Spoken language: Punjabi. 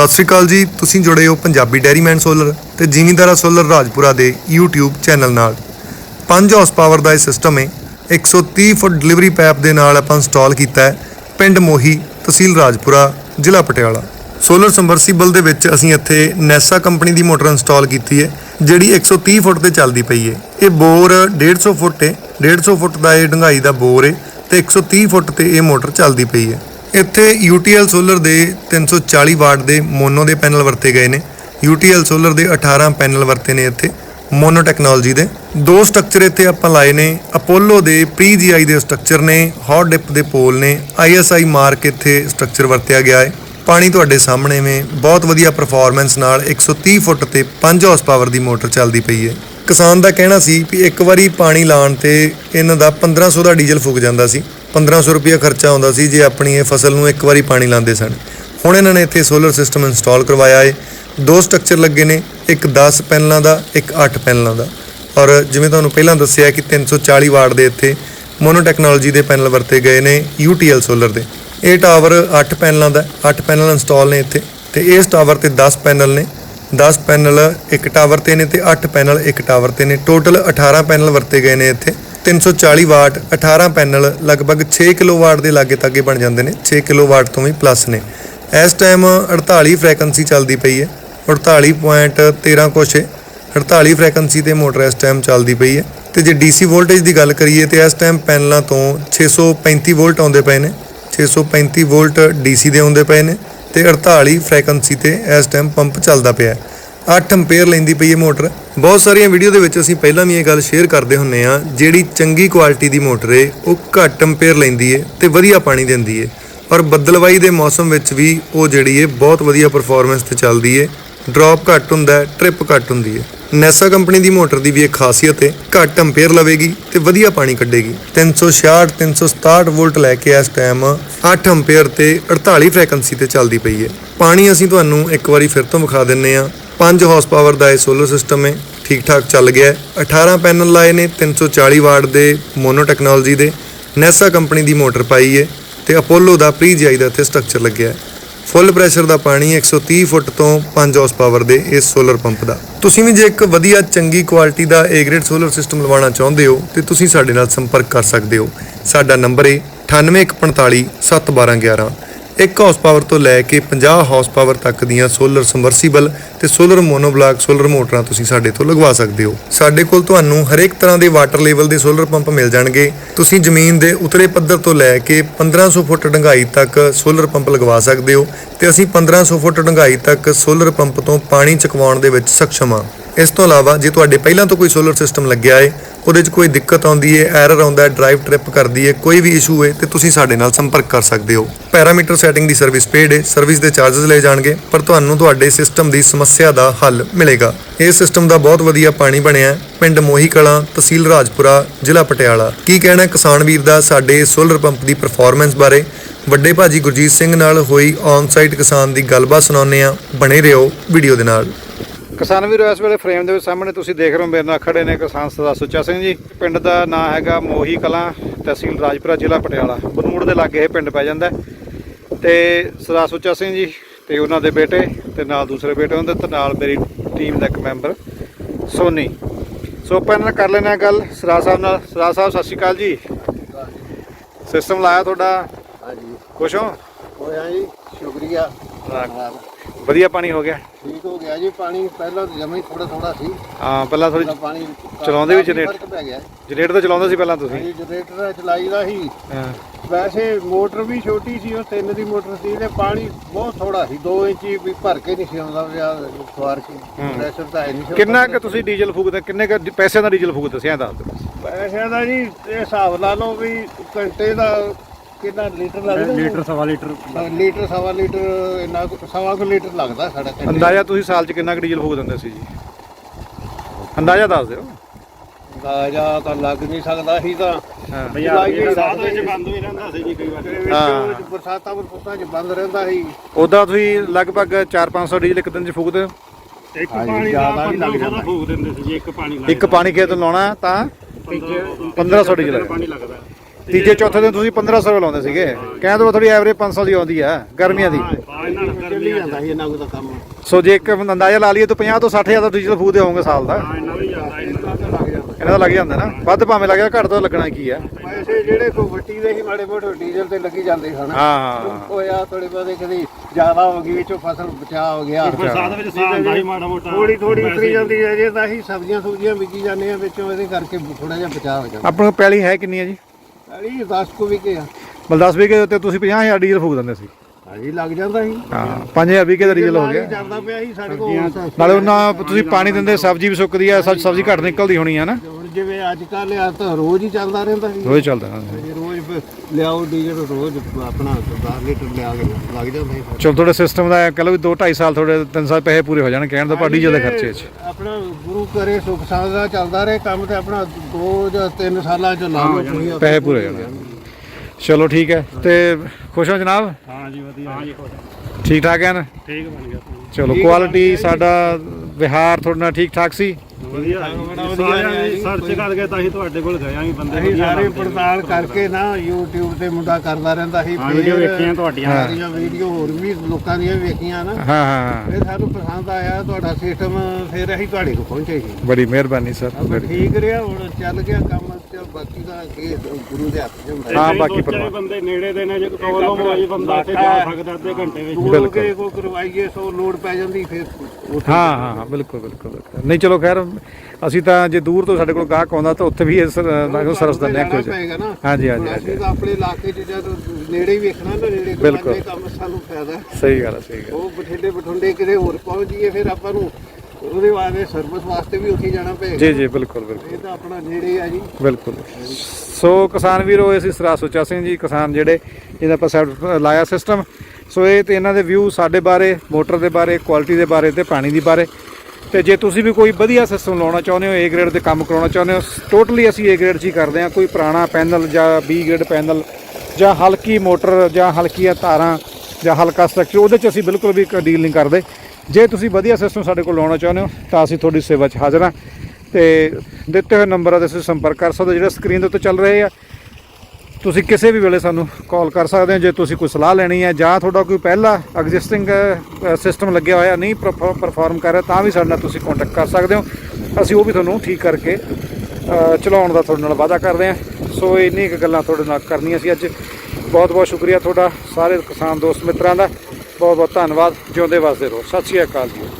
ਸਤਿ ਸ਼੍ਰੀ ਅਕਾਲ ਜੀ, ਤੁਸੀਂ ਜੁੜੇ ਹੋ ਪੰਜਾਬੀ ਡੈਰੀਮੈਨ ਸੋਲਰ ਤੇ ਜ਼ਿਮੀਂਦਾਰਾ ਸੋਲਰ ਰਾਜਪੁਰਾ ਦੇ YouTube ਚੈਨਲ ਨਾਲ। 5 ਹਾਰਸ ਪਾਵਰ ਦਾ ਇਹ ਸਿਸਟਮ ਹੈ 130 ਫੁੱਟ ਡਿਲੀਵਰੀ ਪੈਪ ਦੇ ਨਾਲ ਆਪਾਂ ਇੰਸਟਾਲ ਕੀਤਾ ਹੈ, ਪਿੰਡ ਮੋਹੀ, ਤਹਿਸੀਲ ਰਾਜਪੁਰਾ, ਜ਼ਿਲ੍ਹਾ ਪਟਿਆਲਾ। ਸੋਲਰ ਸਮਰਸੀਬਲ ਦੇ ਵਿੱਚ ਅਸੀਂ ਇੱਥੇ ਨੈਸਾ ਕੰਪਨੀ ਦੀ ਮੋਟਰ ਇੰਸਟਾਲ ਕੀਤੀ ਹੈ, ਜਿਹੜੀ 130 ਫੁੱਟ ਤੇ ਚੱਲਦੀ ਪਈ ਹੈ। ਇਹ ਬੋਰ 150 ਫੁੱਟ ਹੈ 150 ਫੁੱਟ ਦਾ ਇਹ ਡੂੰਘਾਈ ਦਾ ਬੋਰ ਹੈ ਤੇ 130 ਫੁੱਟ ਤੇ ਇਹ ਮੋਟਰ ਚੱਲਦੀ ਪਈ ਹੈ। ਇੱਥੇ UTL ਸੋਲਰ ਦੇ 340 ਵਾਟ ਦੇ ਮੋਨੋ ਦੇ ਪੈਨਲ ਵਰਤੇ ਗਏ ਨੇ। UTL ਸੋਲਰ ਦੇ 18 ਪੈਨਲ ਵਰਤੇ ਨੇ ਇੱਥੇ ਮੋਨੋ ਟੈਕਨੋਲੋਜੀ ਦੇ। ਦੋ ਸਟਰਕਚਰ ਇੱਥੇ ਆਪਾਂ ਲਾਏ ਨੇ। ਅਪੋਲੋ ਦੇ ਪ੍ਰੀ ਜੀਆਈ ਦੇ ਸਟਰਕਚਰ ਨੇ ਹੌਟ ਡਿਪ ਦੇ ਪੋਲ ਨੇ ISI ਮਾਰਕ ਇੱਥੇ ਸਟਰਕਚਰ ਵਰਤਿਆ ਗਿਆ ਹੈ। ਪਾਣੀ ਤੁਹਾਡੇ ਸਾਹਮਣੇ ਵੇਂ, ਬਹੁਤ ਵਧੀਆ ਪਰਫਾਰਮੈਂਸ ਨਾਲ 130 ਫੁੱਟ ਤੇ 5 ਹਾਰਸ ਪਾਵਰ ਦੀ ਮੋਟਰ ਚੱਲਦੀ ਪਈ ਹੈ। ਕਿਸਾਨ ਦਾ ਕਹਿਣਾ ਸੀ ਵੀ ਇੱਕ ਵਾਰੀ ਪਾਣੀ ਲਾਉਣ ਤੇ ਇਹਨਾਂ ਦਾ 1500 ਦਾ ਡੀਜ਼ਲ ਫੁੱਕ ਜਾਂਦਾ ਸੀ। 1500 ਰੁਪਏ ਖਰਚਾ ਆਉਂਦਾ ਸੀ ਜੇ ਆਪਣੀ ਇਹ ਫਸਲ ਨੂੰ ਇੱਕ ਵਾਰੀ ਪਾਣੀ ਲਾਉਂਦੇ ਸਨ। ਹੁਣ ਇਹਨਾਂ ਨੇ ਇੱਥੇ ਸੋਲਰ ਸਿਸਟਮ ਇੰਸਟਾਲ ਕਰਵਾਇਆ ਹੈ ਦੋ ਸਟਰਕਚਰ ਲੱਗੇ ਨੇ, ਇੱਕ 10 ਪੈਨਲਾਂ ਦਾ, ਇੱਕ 8 ਪੈਨਲਾਂ ਦਾ। ਔਰ ਜਿਵੇਂ ਤੁਹਾਨੂੰ ਪਹਿਲਾਂ ਦੱਸਿਆ ਕਿ 340 ਵਾਟ ਦੇ ਇੱਥੇ ਮੋਨੋ ਟੈਕਨੋਲੋਜੀ ਦੇ ਪੈਨਲ ਵਰਤੇ ਗਏ ਨੇ UTL ਸੋਲਰ ਦੇ। ਇਹ ਟਾਵਰ 8 ਪੈਨਲਾਂ ਦਾ 8 ਪੈਨਲ ਇੰਸਟਾਲ ਨੇ ਇੱਥੇ। ਤੇ ਇਸ ਟਾਵਰ ਤੇ 10 ਪੈਨਲ ਨੇ। 10 ਪੈਨਲ ਇੱਕ ਟਾਵਰ ਤੇ ਨੇ ਤੇ 8 ਪੈਨਲ ਇੱਕ ਟਾਵਰ ਤੇ ਨੇ। ਟੋਟਲ 18 ਪੈਨਲ ਵਰਤੇ ਗਏ ਨੇ ਇੱਥੇ। 340 ਵਾਟ 18 ਪੈਨਲ, ਲਗਭਗ 6 ਕਿਲੋਵਾਟ ਦੇ ਲਾਗੇ ਤਾਗੇ ਬਣ ਜਾਂਦੇ ਨੇ। 6 ਕਿਲੋਵਾਟ ਤੋਂ ਵੀ ਪਲੱਸ ਨੇ। ਇਸ ਟਾਈਮ 48 ਫ੍ਰੀਕੁਐਂਸੀ ਚੱਲਦੀ ਪਈ ਹੈ। 48.13 ਕੁਛ ਹੈ। 48 ਫ੍ਰੀਕੁਐਂਸੀ ਤੇ ਮੋਟਰ ਇਸ ਟਾਈਮ ਚੱਲਦੀ ਪਈ ਹੈ। ਤੇ ਜੇ DC ਵੋਲਟੇਜ ਦੀ ਗੱਲ ਕਰੀਏ ਤੇ ਇਸ ਟਾਈਮ ਪੈਨਲਾਂ ਤੋਂ 635 ਵੋਲਟ ਆਉਂਦੇ ਪਏ ਨੇ। 635 ਵੋਲਟ DC ਦੇ ਆਉਂਦੇ ਪਏ ਨੇ ਤੇ 48 ਫ੍ਰੀਕੁਐਂਸੀ ਤੇ ਇਸ ਟਾਈਮ ਪੰਪ ਚੱਲਦਾ ਪਿਆ ਹੈ। 8 ਐਂਪੀਅਰ ਲੈਂਦੀ ਪਈ ਹੈ ਮੋਟਰ। ਬਹੁਤ ਸਾਰੀਆਂ ਵੀਡੀਓ ਦੇ ਵਿੱਚ ਅਸੀਂ ਪਹਿਲਾਂ ਵੀ ਇਹ ਗੱਲ ਸ਼ੇਅਰ ਕਰਦੇ ਹੁੰਨੇ ਆ, ਜਿਹੜੀ ਚੰਗੀ ਕੁਆਲਿਟੀ ਦੀ ਮੋਟਰ ਏ, ਉਹ ਘੱਟ ਅੰਪੇਅਰ ਲੈਂਦੀ ਏ ਤੇ ਵਧੀਆ ਪਾਣੀ ਦਿੰਦੀ ਏ। ਪਰ ਬੱਦਲਵਾਈ ਦੇ ਮੌਸਮ ਵਿੱਚ ਵੀ ਉਹ ਜਿਹੜੀ ਏ, ਬਹੁਤ ਵਧੀਆ ਪਰਫਾਰਮੈਂਸ ਤੇ ਚੱਲਦੀ ਏ। ਡ੍ਰੌਪ ਘੱਟ ਹੁੰਦਾ ਹੈ ਟ੍ਰਿਪ ਘੱਟ ਹੁੰਦੀ ਏ। ਨੈਸਾ ਕੰਪਨੀ ਦੀ ਮੋਟਰ ਦੀ ਵੀ ਇੱਕ ਖਾਸੀਅਤ ਏ, ਘੱਟ ਅੰਪੇਅਰ ਲਵੇਗੀ ਤੇ ਵਧੀਆ ਪਾਣੀ ਕੱਢੇਗੀ। 366 367 ਵੋਲਟ ਲੈ ਕੇ ਇਸ ਟਾਈਮ 8 ਅੰਪੇਅਰ ਤੇ 48 ਫ੍ਰੀਕੁਐਂਸੀ ਤੇ ਚੱਲਦੀ ਪਈ ਹੈ ਪਾਣੀ ਅਸੀਂ ਤੁਹਾਨੂੰ ਇੱਕ ਵਾਰੀ ਫਿਰ ਤੋਂ ਵਿਖਾ ਦਿੰਨੇ ਆ। 5 ਹਾਰਸ ਪਾਵਰ ਦਾ ਇਹ ਸੋਲਰ ਸਿਸਟਮ ਹੈ ਠੀਕ ਠਾਕ ਚੱਲ ਗਿਆ ਹੈ। 18 ਪੈਨਲ ਲਾਏ ਨੇ 340 ਵਾਟ ਦੇ ਮੋਨੋ ਟੈਕਨੋਲੋਜੀ ਦੇ ਨੈਸਾ ਕੰਪਨੀ ਦੀ ਮੋਟਰ ਪਾਈ ਹੈ ਤੇ ਅਪੋਲੋ ਦਾ ਪ੍ਰੀ ਜੀਆਈ ਦਾ ਇੱਥੇ ਸਟਰਕਚਰ ਲੱਗਿਆ ਫੁੱਲ ਪ੍ਰੈਸ਼ਰ ਦਾ ਪਾਣੀ 130 ਫੁੱਟ ਤੋਂ 5 ਹਾਰਸ ਪਾਵਰ ਦੇ ਇਸ ਸੋਲਰ ਪੰਪ ਦਾ। ਤੁਸੀਂ ਵੀ ਜੇ ਇੱਕ ਵਧੀਆ ਚੰਗੀ ਕੁਆਲਿਟੀ ਦਾ ਏ ਗ੍ਰੇਡ ਸੋਲਰ ਸਿਸਟਮ ਲਵਾਉਣਾ ਚਾਹੁੰਦੇ ਹੋ, ਤੇ ਤੁਸੀਂ ਸਾਡੇ ਨਾਲ ਸੰਪਰਕ ਕਰ ਸਕਦੇ ਹੋ। ਸਾਡਾ ਨੰਬਰ ਹੈ 9845 71211 1 ਹਾਰਸ ਪਾਵਰ ਤੋਂ ਲੈ ਕੇ 50 ਹਾਰਸ ਪਾਵਰ ਤੱਕ ਦੀਆਂ ਸੋਲਰ ਸਮਰਸੀਬਲ ਤੇ ਸੋਲਰ ਮੋਨੋਬਲਾਕ ਸੋਲਰ ਮੋਟਰਾਂ ਤੁਸੀਂ ਸਾਡੇ ਤੋਂ ਲਗਵਾ ਸਕਦੇ ਹੋ। ਸਾਡੇ ਕੋਲ ਤੁਹਾਨੂੰ ਹਰੇਕ ਤਰ੍ਹਾਂ ਦੇ ਵਾਟਰ ਲੈਵਲ ਦੇ ਸੋਲਰ ਪੰਪ ਮਿਲ ਜਾਣਗੇ। ਤੁਸੀਂ ਜ਼ਮੀਨ ਦੇ ਉਤਲੇ ਪੱਧਰ ਤੋਂ ਲੈ ਕੇ 1500 ਫੁੱਟ ਡੂੰਘਾਈ ਤੱਕ ਸੋਲਰ ਪੰਪ ਲਗਵਾ ਸਕਦੇ ਹੋ ਤੇ ਅਸੀਂ 1500 ਫੁੱਟ ਡੂੰਘਾਈ ਤੱਕ ਸੋਲਰ ਪੰਪ ਤੋਂ ਪਾਣੀ ਚੁਕਵਾਉਣ ਦੇ ਵਿੱਚ ਸક્ષਮ ਹਾਂ। ਇਸ ਤੋਂ ਇਲਾਵਾ ਜੇ ਤੁਹਾਡੇ ਪਹਿਲਾਂ ਤੋਂ ਕੋਈ ਸੋਲਰ ਸਿਸਟਮ ਲੱਗਿਆ ਹੈ ਉਹਦੇ 'ਚ ਕੋਈ ਦਿੱਕਤ ਆਉਂਦੀ ਹੈ ਐਰਰ ਆਉਂਦਾ ਹੈ ਡਰਾਈਵ ਟ੍ਰਿਪ ਕਰਦੀ ਹੈ ਕੋਈ ਵੀ ਇਸ਼ੂ ਹੈ ਤੇ ਤੁਸੀਂ ਸਾਡੇ ਨਾਲ ਸੰਪਰਕ ਕਰ ਸਕਦੇ ਹੋ। ਪੈਰਾਮੀਟਰ ਸੈਟਿੰਗ ਦੀ ਸਰਵਿਸ ਪੇਡ ਹੈ ਸਰਵਿਸ ਦੇ ਚਾਰजेस ਲਏ ਜਾਣਗੇ, ਪਰ ਤੁਹਾਨੂੰ ਤੁਹਾਡੇ ਸਿਸਟਮ ਦੀ ਸਮੱਸਿਆ ਦਾ ਹੱਲ ਮਿਲੇਗਾ। ਇਹ ਸਿਸਟਮ ਦਾ ਬਹੁਤ ਵਧੀਆ ਪਾਣੀ ਬਣਿਆ ਪਿੰਡ ਮੋਹੀ ਕਲਾਂ ਤਹਿਸੀਲ ਰਾਜਪੁਰਾ, ਜ਼ਿਲ੍ਹਾ ਪਟਿਆਲਾ। ਕੀ ਕਹਿਣਾ ਕਿਸਾਨ ਵੀਰ ਦਾ ਸਾਡੇ ਸੋਲਰ ਪੰਪ ਦੀ ਪਰਫਾਰਮੈਂਸ ਬਾਰੇ? ਵੱਡੇ ਭਾਜੀ ਗੁਰਜੀਤ ਸਿੰਘ ਨਾਲ ਹੋਈ ਔਨ ਸਾਈਟ ਕਿਸਾਨ ਦੀ ਗੱਲਬਾਤ ਸੁਣਾਉਂਦੇ ਆ ਬਣੇ ਰਹੋ ਵੀਡੀਓ ਦੇ ਨਾਲ। ਕਿਸਾਨ ਵੀਰੋ ਇਸ ਵੇਲੇ ਫਰੇਮ ਦੇ ਵਿੱਚ ਸਾਹਮਣੇ ਤੁਸੀਂ ਦੇਖ ਰਹੇ ਹੋ ਮੇਰੇ ਨਾਲ ਖੜੇ ਨੇ ਕਿਸਾਨ ਸਰਦਾਰ ਸੁੱਚਾ ਸਿੰਘ ਜੀ। ਪਿੰਡ ਦਾ ਨਾਮ ਹੈਗਾ ਮੋਹੀ ਕਲਾਂ ਤਹਿਸੀਲ ਰਾਜਪੁਰਾ ਜ਼ਿਲ੍ਹਾ ਪਟਿਆਲਾ। ਬਨਮੂੜ ਦੇ ਲਾਗੇ ਇਹ ਪਿੰਡ ਪੈ ਜਾਂਦਾ। ਤੇ ਸਰਦਾਰ ਸੁੱਚਾ ਸਿੰਘ ਜੀ ਤੇ ਉਹਨਾਂ ਦੇ ਬੇਟੇ ਤੇ ਨਾਲ ਦੂਸਰੇ ਬੇਟੇ ਹੁੰਦੇ ਤੇ ਨਾਲ ਮੇਰੀ ਟੀਮ ਦਾ ਇੱਕ ਮੈਂਬਰ ਸੋਨੀ। ਸੋ ਆਪਾਂ ਇਹਨਾਂ ਨਾਲ ਕਰ ਲੈਣਾ ਗੱਲ। ਸਰਦਾਰ ਸਾਹਿਬ ਨਾਲ ਸਰਦਾਰ ਸਾਹਿਬ ਸਤਿ ਸ਼੍ਰੀ ਅਕਾਲ ਜੀ। ਸਿਸਟਮ ਲਾਇਆ ਤੁਹਾਡਾ? ਹਾਂਜੀ। ਖੁਸ਼ ਹੋ? ਹੋਇਆ ਜੀ। ਸ਼ੁਕਰੀਆ। ਵਧੀਆ ਪਾਣੀ ਹੋ ਗਿਆ? ਠੀਕ ਹੋ ਗਿਆ ਜੀ ਪਾਣੀ ਪਹਿਲਾਂ ਤਾਂ ਜਮਾ ਥੋੜਾ ਥੋੜਾ ਸੀ। ਹਾਂ ਪਹਿਲਾਂ ਥੋੜੀ ਪਾਣੀ ਚਲਾਉਂਦੇ ਵੀ ਜਨਰੇਟਰ? ਪੈ ਗਿਆ। ਜਨਰੇਟਰ ਤਾਂ ਚਲਾਉਂਦੇ ਸੀ ਪਹਿਲਾਂ ਤੁਸੀਂ? ਜਨਰੇਟਰ ਚਲਾਈਦਾ ਸੀ। ਹਾਂ। ਵੈਸੇ ਮੋਟਰ ਵੀ ਛੋਟੀ ਸੀ ਉਹ ਤਿੰਨ ਦੀ ਮੋਟਰ ਸੀ ਤੇ ਪਾਣੀ ਬਹੁਤ ਥੋੜਾ ਸੀ। 2 ਇੰਚੀ ਵੀ ਭਰ ਕੇ ਨਹੀਂ ਸੀ ਆਉਂਦਾ ਵਿਆ ਸਵਾਰ ਕੇ। ਪ੍ਰੈਸ਼ਰ ਤਾਂ ਹੈ ਨਹੀਂ ਕਿੰਨਾ ਕੁ ਤੁਸੀਂ ਡੀਜ਼ਲ ਫੂਕਦੇ ਕਿੰਨੇ ਕੁ ਪੈਸਿਆਂ ਦਾ ਡੀਜ਼ਲ ਫੂਕਦੇ ਸੀ ਐਂ ਦੱਸ ਪੈਸਿਆਂ ਦਾ ਜੀ ਇਹ ਹਿਸਾਬ ਲਾ ਲਓ ਵੀ ਘੰਟੇ ਦਾ ਕਿੰਨਾ ਲੀਟਰ ਲੱਗਦਾ? ਲੀਟਰ ਸਵਾ ਲੀਟਰ ਲੀਟਰ ਸਵਾ ਲੀਟਰ ਇੰਨਾ ਕੁ- ਸਵਾ ਕੁ ਲੀਟਰ ਲੱਗਦਾ ਸਾਡਾ ਦਾ। ਅੰਦਾਜ਼ਾ ਤੁਸੀਂ ਸਾਲ 'ਚ ਕਿੰਨਾ ਕੁ ਡੀਜ਼ਲ ਫੂਕ ਦਿੰਦੇ ਸੀ ਜੀ? ਅੰਦਾਜ਼ਾ ਦੱਸ ਦਿਓ। ਅੰਦਾਜ਼ਾ ਤਾਂ ਲੱਗ ਨਹੀਂ ਸਕਦਾ ਸੀ ਤਾਂ। ਹਾਂ। ਬਾਜ਼ਾਰ ਦੇ ਸਾਧ ਵਿੱਚ ਬੰਦ ਵੀ ਰਹਿੰਦਾ ਸੀ ਜੀ ਕਈ ਵਾਰ। ਹਾਂ। ਵਿੱਚ ਬਰਸਾਤਾਂ ਬਰਸਾਤਾਂ 'ਚ ਬੰਦ ਰਹਿੰਦਾ ਸੀ। ਉਦਾਂ ਤੁਸੀਂ ਲਗਭਗ 4-500 ਡੀਜ਼ਲ ਇੱਕ ਦਿਨ 'ਚ ਫੂਕਦੇ ਹੋ? ਇੱਕ ਪਾਣੀ ਦਾ ਜ਼ਿਆਦਾ ਵੀ ਲੱਗ 1500 ਦਾ ਜਾਂਦਾ। ਫੂਕ ਦਿੰਦੇ ਸੀ ਜੀ ਇੱਕ ਪਾਣੀ ਇੱਕ ਪਾਣੀ ਖੇਤ ਨੂੰ ਲਾਉਣਾ ਤਾਂ 1500 ਡੀਜ਼ਲ ਪਾਣੀ ਲੱਗਦਾ। ਤੀਜੇ ਚੌਥੇ ਦਿਨ ਤੁਸੀਂ 1500 ਲਾਉਂਦੇ ਸੀਗੇ। ਕਹਿੰਦੇ ਉਹ ਥੋੜੀ ਐਵਰੇਜ 500 ਦੀ ਆਉਂਦੀ ਆ ਗਰਮੀਆਂ ਦੀ। ਹਾਂ ਚੱਲੀ ਜਾਂਦਾ ਸੀ ਇਹਨਾਂ ਕੋਲ ਤਾਂ ਕੰਮ ਸੋ ਜੇ ਇੱਕ ਅੰਦਾਜ਼ਾ ਲਾ ਲਈਏ ਤਾਂ 50 ਤੋਂ 60000 ਦਾ ਡੀਜ਼ਲ ਫੂਕਦੇ ਹੋਵੋਗੇ ਸਾਲ ਦਾ ਹਾਂ ਇਹਨਾਂ ਵੀ ਜਾਂਦਾ ਇਹਨਾਂ ਤਾਂ ਲੱਗ ਜਾਂਦਾ ਇਹਨਾਂ ਦਾ ਲੱਗ ਜਾਂਦਾ ਨਾ। ਵੱਧ ਭਾਵੇਂ ਲੱਗ ਜਾਂਦਾ ਘੱਟ ਤੋਂ ਲੱਗਣਾ ਕੀ ਆ। ਪੈਸੇ ਜਿਹੜੇ ਕੋ ਵੱਟੀ ਦੇ ਹੀ ਮਾੜੇ ਮੋਟੇ ਡੀਜ਼ਲ ਤੇ ਲੱਗੀ ਜਾਂਦੇ ਹਨ। ਹਾਂ ਹੋਇਆ ਥੋੜੇ ਬਹੁਤੇ ਕਦੀ ਜ਼ਿਆਦਾ ਹੋ ਗਈ ਵਿੱਚੋਂ ਫਸਲ ਬਚਾ ਹੋ ਗਿਆ। ਬਰਸਾਤ ਵਿੱਚ ਸਾਹ ਹੁੰਦਾ ਮਾੜਾ ਮੋਟਾ ਥੋੜੀ ਥੋੜੀ ਉਤਰੀ ਜਾਂਦੀ ਹੈ ਜੇ ਤਾਂ ਅਸੀਂ ਸਬਜ਼ੀਆਂ ਸੁਬਜ਼ੀਆਂ ਵਿਕੀ ਜਾਂਦੇ ਆ ਵਿੱਚੋਂ ਇਹਦੇ ਕਰਕੇ ਥੋੜਾ ਜਿਹਾ ਬਚਾ ਹੋ ਜਾਂਦਾ। ਆਪਣੇ ਕੋਲ ਪੈਲੀ ਹੈ ਕਿੰਨੀ ਹੈ ਜੀ? ਅੜੀ 10 ਕੋ ਵਿਕੇ ਆ। ਬਲ 10 ਵੀਗੇ ਤੇ ਤੁਸੀਂ 50000 ਡੀਜ਼ਲ ਫੂਕ ਦਿੰਦੇ ਸੀ। ਹਾਂਜੀ ਲੱਗ ਜਾਂਦਾ ਸੀ। ਹਾਂ 5000 ਵੀਗੇ ਦਾ ਡੀਜ਼ਲ ਹੋ ਗਿਆ। ਚੱਲਦਾ ਪਿਆ ਸੀ ਸਾਡੇ ਕੋਲ। ਨਾਲੇ ਉਹਨਾਂ ਤੁਸੀਂ ਪਾਣੀ ਦਿੰਦੇ ਸਬਜ਼ੀ ਵੀ ਸੁੱਕਦੀ ਆ ਸਬ- ਸਬਜ਼ੀ ਘੱਟ ਨਿਕਲਦੀ ਹੋਣੀ ਆ ਨਾ। ਜਿਵੇਂ ਅੱਜ ਕੱਲ੍ਹ ਆ ਤਾਂ ਰੋਜ਼ ਹੀ ਚੱਲਦਾ ਰਹਿੰਦਾ ਸੀ। ਰੋਜ਼ ਚੱਲਦਾ ਹਾਂ। ਜੇ ਰੋਜ਼ ਫਿਰ ਲਿਆਓ ਡੀਜ਼ਲ ਰੋਜ਼ ਆਪਣਾ 10 ਲੀਟਰ ਲਿਆ ਕੇ ਲੱਗ ਜਾਂਦਾ ਸੀ। ਚਲੋ ਤੁਹਾਡੇ ਸਿਸਟਮ ਦਾ ਕਹ ਲਓ ਵੀ 2 2.5 ਸਾਲ ਤੁਹਾਡੇ 3 ਸਾਲ ਪੈਸੇ ਪੂਰੇ ਹੋ ਜਾਣ ਕਹਿਣ ਦਾ ਪਰ ਡੀਜ਼ਲ ਦੇ ਖਰਚੇ 'ਚ ਆਪਣਾ ਗੁਰੂ ਕਰੇ ਸੁਖ ਦਾ ਚੱਲਦਾ ਰਹੇ ਕੰਮ ਤੇ ਆਪਣਾ 2 ਜਾਂ 3 ਸਾਲਾਂ ਚ ਲਾ ਲਓ ਤੁਸੀਂ ਪੈਸੇ ਪੂਰੇ ਹੋ ਜਾਣ। ਚਲੋ ਠੀਕ ਹੈ। ਤੇ ਖੁਸ਼ ਹੋ ਜਨਾਬ? ਹਾਂ ਜੀ ਵਧੀਆ। ਹਾਂ ਜੀ ਠੀਕ ਠਾਕ ਹੈ ਨਾ? ਠੀਕ ਬਣ ਗਿਆ। ਚਲੋ ਕੁਆਲਿਟੀ ਸਾਡਾ ਵਿਹਾਰ ਤੁਹਾਡੇ ਨਾਲ ਠੀਕ ਠਾਕ ਸੀ। ਵਧੀਆ ਸਾਰਿਆਂ ਦੀ ਜੀ। ਸਰਚ ਕਰਕੇ ਤਾਂ ਅਸੀਂ ਤੁਹਾਡੇ ਕੋਲ ਗਏ ਆਂ ਵੀ ਬੰਦੇ ਅਸੀਂ ਸਾਰੇ। ਪੜਤਾਲ ਕਰਕੇ ਨਾ YouTube ਤੇ ਮੁੰਡਾ ਕਰਦਾ ਰਹਿੰਦਾ ਸੀ ਹਾਂ ਵੀਡੀਓ ਵੇਖੀਆਂ ਤੁਹਾਡੀਆਂ ਸਾਰੀਆਂ ਵੀਡੀਓ ਹੋਰ ਵੀ ਲੋਕਾਂ ਦੀਆਂ ਵੀ ਵੇਖੀਆਂ ਨਾ ਹਾਂ ਹਾਂ ਇਹ ਸਾਨੂੰ ਪਸੰਦ ਆਇਆ ਤੁਹਾਡਾ ਸਿਸਟਮ ਫਿਰ ਅਸੀਂ ਤੁਹਾਡੇ ਕੋਲ ਪਹੁੰਚੇ ਸੀ ਬੜੀ ਮਿਹਰਬਾਨੀ ਸਰ ਠੀਕ ਰਿਹਾ ਹੁਣ ਚੱਲ ਗਿਆ ਕੰਮ ਤੇ ਬਾਕੀ ਦਾ ਅੱਗੇ ਗੁਰੂ ਦੇ ਹੱਥ 'ਚ ਹੁੰਦਾ ਹੈ। ਜੇ ਬਾਕੀ ਪਰਵਾਹ। ਬੰਦੇ ਨੇੜੇ ਦੇ ਨੇ ਜੇ ਕੋਲੋਂ ਕੋਈ ਬੰਦਾ ਉੱਥੇ ਜਾ ਸਕਦਾ ਅੱਧੇ ਘੰਟੇ ਵਿੱਚ ਬਿਲਕੁਲ। ਕੇ ਕੋ ਕਰਵਾਈਏ ਸੋ ਲੋਡ ਪੈ ਜਾਂਦੀ ਫਿਰ ਹਾਂ ਹਾਂ। ਹਾਂ ਬਿਲਕੁਲ ਬਿਲਕੁਲ ਬਿਲਕੁਲ। ਨਹੀਂ ਚਲੋ ਖੈਰ ਅਸੀਂ ਤਾਂ ਜੇ ਦੂਰ ਤੋਂ ਸਾਡੇ ਕੋਲ ਗਾਹਕ ਆਉਂਦਾ ਤਾਂ ਉੱਥੇ ਵੀ ਇਸ ਨਾਲ ਸਰਸ ਦਿੰਦੇ ਹਾਂ ਕੁਝ। ਪਏਗਾ ਨਾ। ਹਾਂਜੀ ਹਾਂਜੀ ਹੁਣ ਹਾਂਜੀ। ਅਸੀਂ ਤਾਂ ਆਪਣੇ ਇਲਾਕੇ 'ਚ ਜਦ ਨੇੜੇ ਹੀ ਵੇਖਣਾ ਨਾ ਨੇੜੇ ਤੋਂ ਬਿਲਕੁਲ। ਬੰਦੇ ਕੰਮ ਸਾਨੂੰ ਫਾਇਦਾ। ਹੈ। ਸਹੀ ਗੱਲ ਹੈ ਸਹੀ ਗੱਲ ਉਹ ਬਠਿੰਡੇ ਬਠੁੰਡੇ ਕਿਤੇ ਹੋਰ ਪਹੁੰਚ ਜੀਏ ਫਿਰ ਆਪਾਂ ਨੂੰ ਉਹਦੇ ਵਾਸਤੇ ਸਰਵਿਸ ਵਾਸਤੇ ਵੀ ਉੱਥੇ ਜਾਣਾ ਪਏਗਾ। ਜੀ ਜੀ ਬਿਲਕੁਲ ਬਿਲਕੁਲ। ਇਹ ਤਾਂ ਆਪਣਾ ਨੇੜੇ ਆ ਜੀ। ਬਿਲਕੁਲ। ਸੋ ਕਿਸਾਨ ਵੀਰੋ ਹੋਏ ਸੀ ਸਰਾ ਸੁੱਚਾ ਸਿੰਘ ਜੀ ਕਿਸਾਨ ਜਿਹੜੇ ਇਹਦਾ ਆਪਾਂ ਸੈਟ ਲਾਇਆ ਸਿਸਟਮ ਸੋ ਇਹ ਤੇ ਇਹਨਾਂ ਦੇ ਵਿਊ ਸਾਡੇ ਬਾਰੇ, ਮੋਟਰ ਦੇ ਬਾਰੇ ਕੁਆਲਿਟੀ ਦੇ ਬਾਰੇ ਤੇ ਪਾਣੀ ਦੀ ਬਾਰੇ। ਤੇ ਜੇ ਤੁਸੀਂ ਵੀ ਕੋਈ ਵਧੀਆ ਸਿਸਟਮ ਲਾਉਣਾ ਚਾਹੁੰਦੇ ਹੋ, A ਗ੍ਰੇਡ ਤੇ ਕੰਮ ਕਰਾਉਣਾ ਚਾਹੁੰਦੇ ਹੋ ਟੋਟਲੀ ਅਸੀਂ A ਗ੍ਰੇਡ 'ਚ ਹੀ ਕਰਦੇ ਹਾਂ। ਕੋਈ ਪੁਰਾਣਾ ਪੈਨਲ ਜਾਂ B ਗ੍ਰੇਡ ਪੈਨਲ ਜਾਂ ਹਲਕੀ ਮੋਟਰ ਜਾਂ ਹਲਕੀਆਂ ਤਾਰਾਂ ਜਾਂ ਹਲਕਾ ਸਟਰਕਚਰ ਉਹਦੇ 'ਚ ਅਸੀਂ ਬਿਲਕੁਲ ਵੀ ਡੀਲ ਨਹੀਂ ਕਰਦੇ। ਜੇ ਤੁਸੀਂ ਵਧੀਆ ਸਿਸਟਮ ਸਾਡੇ ਕੋਲ ਲਾਉਣਾ ਚਾਹੁੰਦੇ ਹੋ, ਤਾਂ ਅਸੀਂ ਤੁਹਾਡੀ ਸੇਵਾ 'ਚ ਹਾਜ਼ਰ ਹਾਂ। ਤੇ ਦਿੱਤੇ ਹੋਏ ਨੰਬਰਾਂ ਤੇ ਤੁਸੀਂ ਸੰਪਰਕ ਕਰ ਸਕਦੇ ਹੋ, ਜਿਹੜੇ ਸਕਰੀਨ ਦੇ ਉੱਤੇ ਚੱਲ ਰਹੇ ਆ। ਤੁਸੀਂ ਕਿਸੇ ਵੀ ਵੇਲੇ ਸਾਨੂੰ ਕਾਲ ਕਰ ਸਕਦੇ ਹੋ, ਜੇ ਤੁਸੀਂ ਕੋਈ ਸਲਾਹ ਲੈਣੀ ਹੈ ਜਾਂ ਤੁਹਾਡਾ ਕੋਈ ਪਹਿਲਾ ਐਗਜ਼ਿਸਟਿੰਗ ਸਿਸਟਮ ਲੱਗਿਆ ਹੋਇਆ ਨਹੀਂ ਪਰਫਾਰਮ ਕਰ ਰਿਹਾ, ਤਾਂ ਵੀ ਸਾਡੇ ਨਾਲ ਤੁਸੀਂ ਕੰਟੈਕਟ ਕਰ ਸਕਦੇ ਹੋ। ਅਸੀਂ ਉਹ ਵੀ ਤੁਹਾਨੂੰ ਠੀਕ ਕਰਕੇ ਚਲਾਉਣ ਦਾ ਤੁਹਾਡੇ ਨਾਲ ਵਾਅਦਾ ਕਰਦੇ ਹਾਂ। ਸੋ ਇੰਨੀ ਕੁ ਗੱਲਾਂ ਤੁਹਾਡੇ ਨਾਲ ਕਰਨੀਆਂ ਸੀ ਅੱਜ। ਬਹੁਤ ਬਹੁਤ ਸ਼ੁਕਰੀਆ ਤੁਹਾਡਾ, ਸਾਰੇ ਕਿਸਾਨ ਦੋਸਤ ਮਿੱਤਰਾਂ ਦਾ। ਬਹੁਤ ਬਹੁਤ ਧੰਨਵਾਦ, ਜਿਉਂਦੇ ਵਸਦੇ ਰਹੋ। ਸਤਿ ਸ਼੍ਰੀ ਅਕਾਲ ਜੀ।